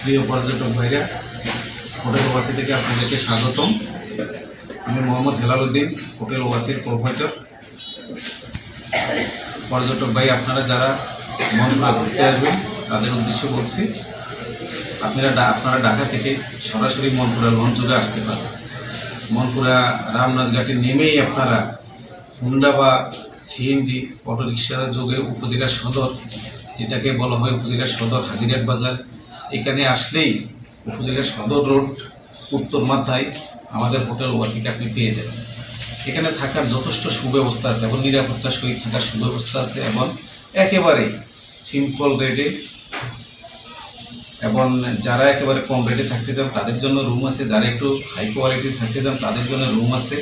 প্রিয় পর্যটক ভাইরা হোটেল ওয়াসি থেকে আপনাদেরকে স্বাগতম। আমি মোহাম্মদ হেলাল উদ্দিন হোটেল ওয়াসির প্রোভাইডার। পর্যটক ভাই, আপনারা যারা মনপুরা ঘুরতে আসবেন, তাদের উদ্দেশ্যে বলছি, আপনারা আপনারা ঢাকা থেকে সরাসরি মনপুরা লঞ্চ আসতে পারেন। মনপুরা রামনাথঘাটে নেমেই আপনারা হুন্ডা বা সিএনজি অটোরিক্সা যোগে উপজেলা সদর যেটাকে বলা হয় উপজেলা সদর হাজিরাট বাজার। এখানে আসলেই উপজেলা সদর রোড উত্তর মাথায় আমাদের হোটেল ওয়াসিকে আপনি পেয়ে যাবেন। এখানে থাকার যথেষ্ট সুব্যবস্থা আছে এবং নিরাপত্তার সহিত থাকার সুব্যবস্থা আছে এবং একেবারে সিম্পল রেটে এবং যারা একেবারে কম রেটে থাকতে চান, তাদের জন্য রুম আছে। যারা একটু হাই কোয়ালিটি থাকতে চান, তাদের জন্য রুম আছে।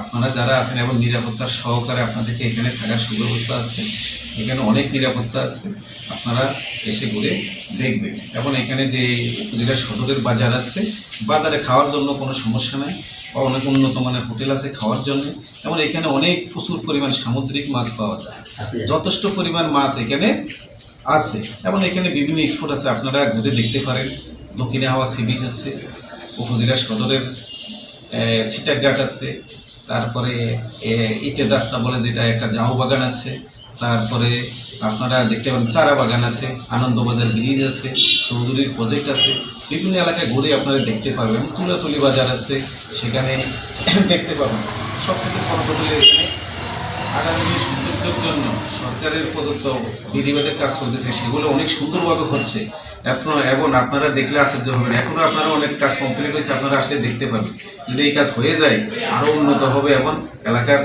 আপনারা যারা আছেন এবং নিরাপত্তার সহকারে আপনাদেরকে এখানে থাকার সুব্যবস্থা আছে, এখানে অনেক নিরাপত্তা আছে, আপনারা এসে ঘুরে দেখবেন। এবং এখানে যে উপজেলা সদরের বাজার আছে, বাজারে খাওয়ার জন্য কোনো সমস্যা নাই, বা অনেক উন্নত মানের হোটেল আছে খাওয়ার জন্য। এবং এখানে অনেক প্রচুর পরিমাণ সামুদ্রিক মাছ পাওয়া যায়। যথেষ্ট পরিমাণ মাছ এখানে আছে। এবং এখানে বিভিন্ন স্পট আছে, আপনারা ঘুরে দেখতে পারেন। দক্ষিণে হাওয়া সি বিচ আছে, উপজেলা সদরের সিটার আছে তারপরে ইটে দাস্তা বলে যেটা একটা জাউ বাগান আছে, তারপরে আপনারা দেখতে পাবেন চারা বাগান আছে, আনন্দবাজার ব্রিজ আছে, চৌধুরীর প্রজেক্ট আছে, বিভিন্ন এলাকায় ঘুরে আপনারা দেখতে পাবেন তুলাতুলি বাজার আছে, সেখানে দেখতে পাবেন। সবচেয়ে বড় কথা এখানে আগামী সৌন্দর্যের জন্য সরকারের প্রদত্ত বিধিবাদের কাজ চলতেছে, সেগুলো অনেক সুন্দরভাবে হচ্ছে। এখন এবং আপনারা দেখলে আশ্চর্য হবেন। এখনও আপনারা অনেক কাজ কমপ্লিট হয়েছে, আপনারা আসলে দেখতে পাবেন। যদি এই কাজ হয়ে যায় আরও উন্নত হবে এবং এলাকার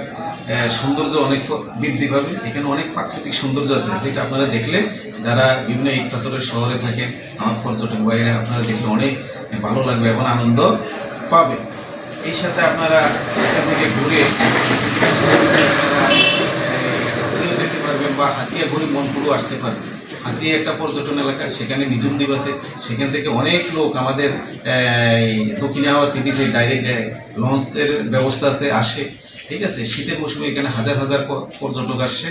সৌন্দর্য অনেক বৃদ্ধি পাবে। এখানে অনেক প্রাকৃতিক সৌন্দর্য আছে। যেটা আপনারা দেখলে, যারা বিভিন্ন ইটপাথরের শহরে থাকেন, আমার পর্যটক বাইরে, আপনারা দেখলে অনেক ভালো লাগবে এবং আনন্দ পাবে। এই সাথে আপনারা এখান থেকে ঘুরে ঘুরেও যেতে পারবেন বা হাতিয়া ঘুরে মনপুরও আসতে পারবেন। হাতিয়া একটা পর্যটন এলাকা, সেখানে নিজুম দ্বীপ আছে। সেখান থেকে অনেক লোক আমাদের দক্ষিণে হাওয়া সি বিচে ডাইরেক্ট লঞ্চের ব্যবস্থা আছে, আসে। ঠিক আছে? শীতের মৌসুমে এখানে হাজার হাজার পর্যটক আসে।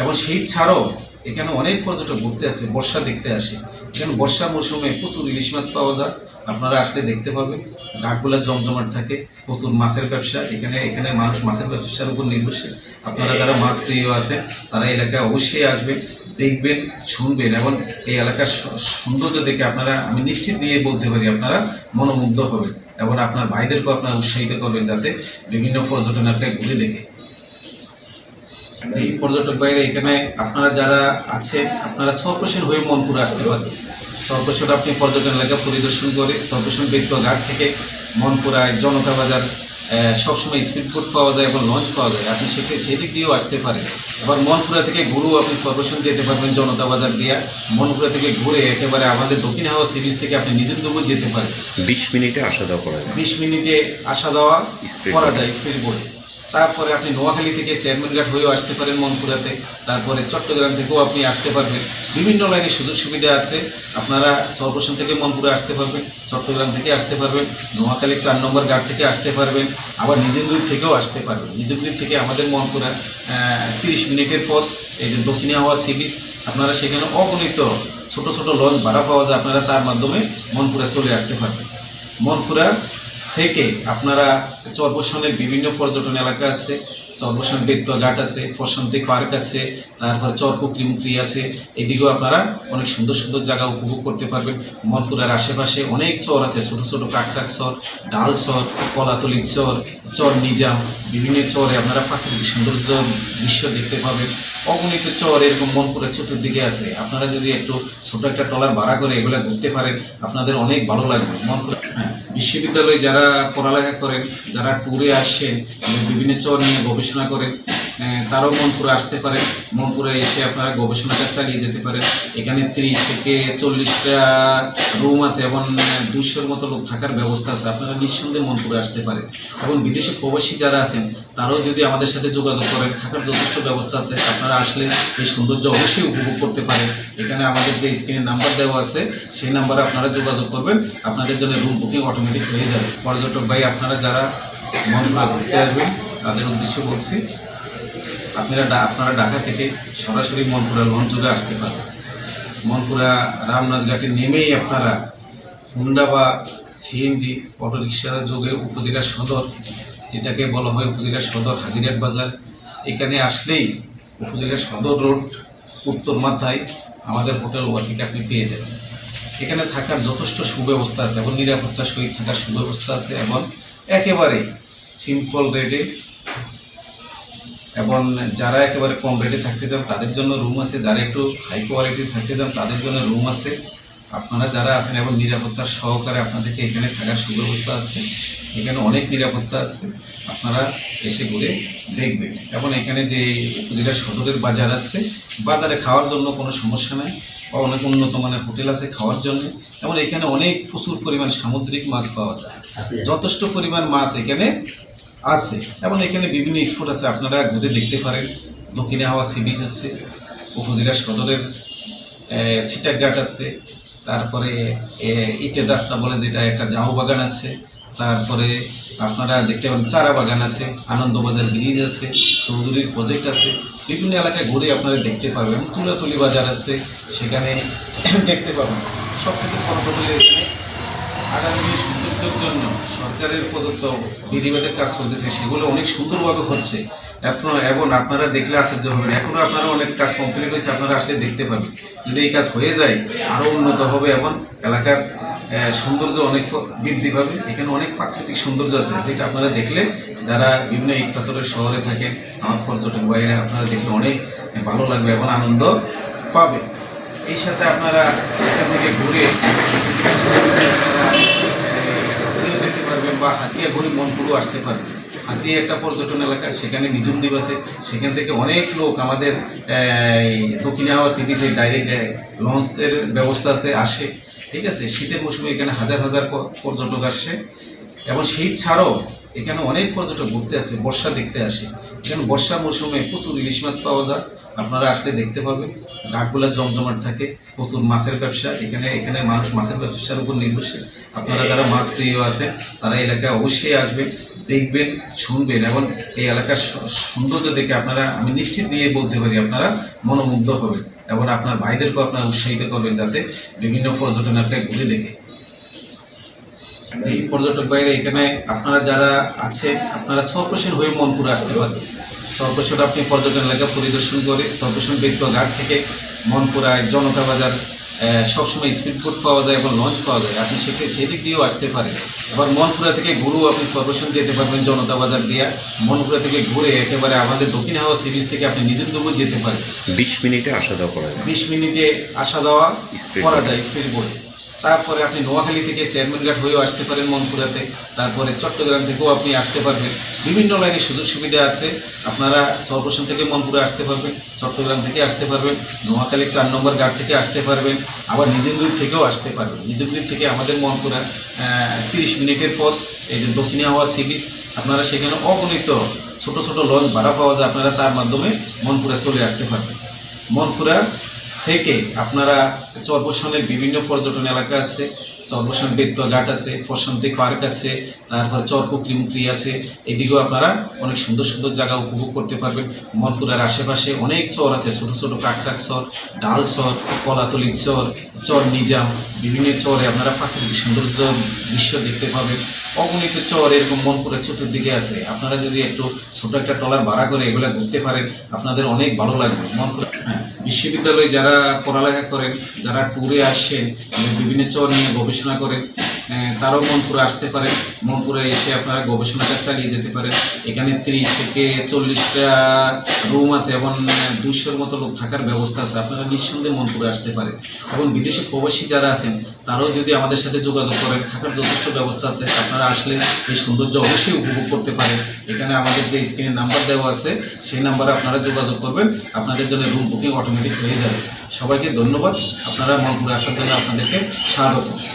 এবং শীত ছাড়াও এখানে অনেক পর্যটক ঘুরতে আসে, বর্ষা দেখতে আসে। এখানে বর্ষা মৌসুমে প্রচুর ইলিশ মাছ পাওয়া যায়। আপনারা আসলে দেখতে পাবেন ঘাটগুলো জমজমাট থাকে, প্রচুর মাছের ব্যবসা। এখানে এখানে মানুষ মাছের ব্যবসার উপর নির্ভরশীল। আপনারা যারা মাছ প্রিয় আছেন, তারা এলাকায় অবশ্যই আসবেন, দেখবেন, শুনবেন। এবং এই এলাকার সৌন্দর্য দেখে আপনারা, আমি নিশ্চিত দিয়ে বলতে পারি, আপনারা মনোমুগ্ধ হবেন। এবং আপনার ভাইদেরকেও আপনারা উৎসাহিত করবেন যাতে বিভিন্ন পর্যটন এলাকায় ঘুরে দেখে। এই পর্যটক বাইরে এখানে আপনারা যারা আছেন আপনারা ছপ্রসেন হয়ে মনপুরে আসতে পারেন ছপ্রসেন আপনি পর্যটন এলাকা পরিদর্শন করে ছপ্রসেন বৃত্ত ঘাট থেকে মনপুরায় জনতা বাজার সবসময় স্পিড বোট পাওয়া যায় এবং লঞ্চ পাওয়া যায়। আপনি সেকে সেদিক দিয়েও আসতে পারেন আবার মনপুরা থেকে ঘুরেও আপনি সর্বসন যেতে পারবেন জনতা বাজার দিয়ে। মনপুরা থেকে ঘুরে একেবারে আমাদের দক্ষিণ হাওয়া সিরিজ থেকে আপনি নিজের দুপুর যেতে পারেন। বিশ মিনিটে আসা যাওয়া করা যায়। বিশ মিনিটে আসা যাওয়া করা যায় স্পিড বোর্ডে তারপরে আপনি নোয়াখালী থেকে চেয়ারম্যানঘাট হয়েও আসতে পারেন মনপুরাতে। তারপরে চট্টগ্রাম থেকেও আপনি আসতে পারবেন। বিভিন্ন লাইনে সুযোগ সুবিধা আছে। আপনারা চরপোষণ থেকে মনপুরে আসতে পারবেন, চট্টগ্রাম থেকে আসতে পারবেন, নোয়াখালীর চার নম্বর ঘাট থেকে আসতে পারবেন, আবার নিজেন্দ্র থেকেও আসতে পারবেন। নিজেন্দ্র থেকে আমাদের মনপুরা তিরিশ মিনিটের পথ, এই যে দক্ষিণে হাওয়া সি আপনারা সেখানে অগণিত ছোট ছোট লঞ্চ ভাড়া পাওয়া যায়। আপনারা তার মাধ্যমে মনপুরা চলে আসতে পারবেন। মনপুরা থেকে আপনারা চরপোষণের বিভিন্ন পর্যটন এলাকা আছে চর্বসন বেত্ত ঘাট আছে প্রশান্তি পার্ক আছে তারপর চরপুকরি মুকরি আছে এদিকেও আপনারা অনেক সুন্দর সুন্দর জায়গা উপভোগ করতে পারবেন। মনপুরার আশেপাশে অনেক চর আছে ছোট ছোট কাঁকড়ার চর ডাল চর কলাতলির চর চর নিজাম বিভিন্ন চরে আপনারা প্রাকৃতিক সৌন্দর্য দৃশ্য দেখতে পাবেন। অগণিত চর এরকম মনপুরের চতুর্দিকে আছে। আপনারা যদি একটু ছোট একটা টলার ভাড়া করে এগুলো ঘুরতে পারেন আপনাদের অনেক ভালো লাগবে। মনপুর হ্যাঁ, বিশ্ববিদ্যালয়ে যারা পড়ালেখা করেন যারা ট্যুরে আসেন বিভিন্ন চর নিয়ে করেন আহ, তারাও মনপুরে আসতে পারেন মনপুরে এসে আপনারা গবেষণাটা চালিয়ে যেতে পারেন। এখানে তিরিশ থেকে চল্লিশটা রুম আছে এবং দুইশোর মতো লোক থাকার ব্যবস্থা আছে। আপনারা নিঃসন্দেহে মনপুরে আসতে পারেন। এবং বিদেশে প্রবাসী যারা আছেন তারাও যদি আমাদের সাথে যোগাযোগ করেন থাকার যথেষ্ট ব্যবস্থা আছে। আপনারা আসলে এই সৌন্দর্য অবশ্যই উপভোগ করতে পারেন। এখানে আমাদের যে স্ক্রিনে নাম্বার দেওয়া আছে সেই নাম্বারে আপনারা যোগাযোগ করবেন। আপনাদের জন্য রুম বুকিং অটোমেটিক হয়ে যাবে। পর্যটক ভাই আপনারা যারা মনপুরা ঘুরতে আসবেন তাদের উদ্দেশ্যে বলছি, আপনারা আপনারা ঢাকা থেকে সরাসরি মনপুরা লঞ্চ আসতে পারেন। মনপুরা রামনাথঘাটে নেমেই আপনারা হুন্ডা বা সিএনজি অটোরিক্সা যোগে উপজেলা সদর, যেটাকে বলা হয় উপজেলা সদর হাজিরাট বাজার, এখানে আসলেই উপজেলা সদর রোড উত্তর মাথায় আমাদের হোটেল ওয়াসিকে আপনি পেয়ে যাবেন। এখানে থাকার যথেষ্ট সুব্যবস্থা আছে এবং নিরাপত্তা সহিত থাকার সুব্যবস্থা আছে এবং একেবারে সিম্পল রেটে এবং যারা একেবারে কম রেটে থাকতে চান, তাদের জন্য রুম আছে। যারা একটু হাই কোয়ালিটি থাকতে চান, তাদের জন্য রুম আছে। আপনারা যারা আছেন এবং নিরাপত্তার সহকারে আপনাদেরকে এখানে থাকার সুব্যবস্থা আছে। এখানে অনেক নিরাপত্তা আছে। আপনারা এসে ঘুরে দেখবেন। এবং এখানে যে উপজেলা সদরের বাজার আছে, বাজারে খাওয়ার জন্য কোনো সমস্যা নাই বা অনেক উন্নত মানের হোটেল আছে খাওয়ার জন্য। এবং এখানে অনেক প্রচুর পরিমাণ সামুদ্রিক মাছ পাওয়া যায়। যথেষ্ট পরিমাণ মাছ এখানে আছে। এবং এখানে বিভিন্ন স্পট আছে, আপনারা ঘুরে দেখতে পারেন। দক্ষিণে হাওয়া সি বিচ আছে, উপজেলা সদরের সিটার ঘাট আছে, তারপরে ইটের রাস্তা বলে যেটা একটা জাউ বাগান আছে, তারপরে আপনারা দেখতে পাবেন চারা বাগান আছে, আনন্দবাজার ব্রিজ আছে, চৌধুরীর প্রজেক্ট আছে। বিভিন্ন এলাকায় ঘুরে আপনারা দেখতে পারবেন। তুলাতুলি বাজার আছে, সেখানে দেখতে পাবেন। সবচেয়ে বড় এখানে আগামী সৌন্দর্যের জন্য সরকারের প্রদত্ত বিধিবাদের কাজ চলতেছে, সেগুলো অনেক সুন্দরভাবে হচ্ছে। এখন এবং আপনারা দেখলে আশ্চর্য হবেন। এখনও আপনারা অনেক কাজ কমপ্লিট হয়েছে, আপনারা আসলে দেখতে পাবেন। যদি এই কাজ হয়ে যায় আরও উন্নত হবে এবং এলাকার সৌন্দর্য অনেক বৃদ্ধি পাবে। এখানে অনেক প্রাকৃতিক সৌন্দর্য আছে, যেটা আপনারা দেখলে, যারা বিভিন্ন ইটপাথরের শহরে থাকেন, আমার পর্যটক বাইরে আপনারা দেখলে অনেক ভালো লাগবে এবং আনন্দ পাবে। এই সাথে আপনারা এখান থেকে ঘুরে বা হাতিয়া ঘুরে মনপুরও আসতে পারবেন হাতিয়া একটা পর্যটন এলাকা, সেখানে নিজুম দ্বীপ আছে। সেখান থেকে অনেক লোক আমাদের দক্ষিণ হাওয়া সি বিচে ডাইরেক্ট লঞ্চের ব্যবস্থা আছে, আসে। ঠিক আছে? শীতের মৌসুমে এখানে হাজার হাজার পর্যটক আসে। এবং শীত ছাড়াও এখানে অনেক পর্যটক ঘুরতে আসে, বর্ষা দেখতে আসে। এখানে বর্ষা মৌসুমে প্রচুর ইলিশ মাছ পাওয়া যায়। আপনারা আসলে দেখতে পাবেন ঘাটগুলো জমজমাট থাকে, প্রচুর মাছের ব্যবসা। এখানে এখানে মানুষ মাছের ব্যবসার উপর নির্ভরশীল। আপনারা যারা মাছ প্রিয় আছেন, তারা এলাকায় অবশ্যই আসবেন, দেখবেন, শুনবেন। এবং এই এলাকার সৌন্দর্য দেখে আপনারা, আমি নিশ্চিত দিয়ে বলতে পারি, আপনারা মনোমুগ্ধ হবেন। এবং আপনার ভাইদেরকেও আপনারা উৎসাহিত করবেন যাতে বিভিন্ন পর্যটন এলাকায় ঘুরে দেখে। এই পর্যটক বাইরে এখানে আপনারা যারা আছে আপনারা ছপ্রসেন হয়ে মনপুরে আসতে পারেন। ছপ্রসেন আপনি পর্যটন এলাকা পরিদর্শন করে ছপ্রসেন বৃত্ত ঘাট থেকে মনপুরায় জনতা বাজার সবসময় স্পিড বোট পাওয়া যায় এবং লঞ্চ পাওয়া যায়। আপনি সেখানে সেদিক দিয়েও আসতে পারেন এবার মনপুরা থেকে ঘুরেও আপনি সর্বসন যেতে পারবেন জনতা বাজার দিয়ে। মনপুরা থেকে ঘুরে একেবারে আমাদের দক্ষিণ হাওয়া সিরিজ থেকে আপনি নিজের দুপুর যেতে পারেন। বিশ মিনিটে আসা দেওয়া করা যায়। বিশ মিনিটে আসা যাওয়া Speed করা যায় স্পিড বোর্ডে তারপরে আপনি নোয়াখালী থেকে চেয়ারম্যান ঘাট হয়েও আসতে পারেন মনপুরাতে। তারপরে চট্টগ্রাম থেকেও আপনি আসতে পারবেন। বিভিন্ন লাইনে সুযোগ সুবিধা আছে। আপনারা চরপোষণ থেকে মনপুরে আসতে পারবেন, চট্টগ্রাম থেকে আসতে পারবেন, নোয়াখালীর চার নম্বর ঘাট থেকে আসতে পারবেন, আবার নিজেন্দ্র থেকেও আসতে পারবেন। নিজেন্দ্র থেকে আমাদের মনপুরা তিরিশ মিনিটের পথ, এই যে দক্ষিণে হাওয়া সি আপনারা সেখানে অগণিত ছোট ছোট লঞ্চ ভাড়া পাওয়া যায়। আপনারা তার মাধ্যমে মনপুরা চলে আসতে পারবেন। মনপুরা থেকে আপনারা চর্বসনের বিভিন্ন পর্যটন এলাকা আছে চর্বসন বেত্ত ঘাট আছে প্রশান্তি পার্ক আছে তারপর চরপুকরি মুকরি আছে। এদিকেও আপনারা অনেক সুন্দর সুন্দর জায়গা উপভোগ করতে পারবেন। মনপুরার আশেপাশে অনেক চর আছে ছোট ছোট কাঁকড়ার চর ডাল চর কলাতলির চর চর নিজাম বিভিন্ন চরে আপনারা প্রাকৃতিক সৌন্দর্য দৃশ্য দেখতে পাবেন। অগণিত চর এরকম মনপুরের চতুর্দিকে আছে। আপনারা যদি একটু ছোট একটা টলার ভাড়া করে এগুলো ঘুরতে পারেন আপনাদের অনেক ভালো লাগবে। মনপুর হ্যাঁ, বিশ্ববিদ্যালয়ে যারা পড়ালেখা করেন যারা ট্যুরে আসেন বিভিন্ন চর নিয়ে করেন আহ, তারাও মনপুরে আসতে পারেন মনপুরে এসে আপনারা গবেষণাটা চালিয়ে যেতে পারেন। এখানে তিরিশ থেকে চল্লিশটা রুম আছে এবং দুইশোর মতো লোক থাকার ব্যবস্থা আছে। আপনারা নিঃসন্দেহে মনপুরে আসতে পারেন এবং বিদেশে প্রবাসী যারা আছেন তারাও যদি আমাদের সাথে যোগাযোগ করেন থাকার যথেষ্ট ব্যবস্থা আছে। আপনারা আসলে এই সৌন্দর্য অবশ্যই উপভোগ করতে পারেন। এখানে আমাদের যে স্ক্রিনে নাম্বার দেওয়া আছে সেই নাম্বারে আপনারা যোগাযোগ করবেন। আপনাদের জন্য রুম বুকিং অটোমেটিক হয়ে যাবে। সবাইকে ধন্যবাদ। আপনারা মনপুরে আসার জন্য আপনাদেরকে স্বাগত।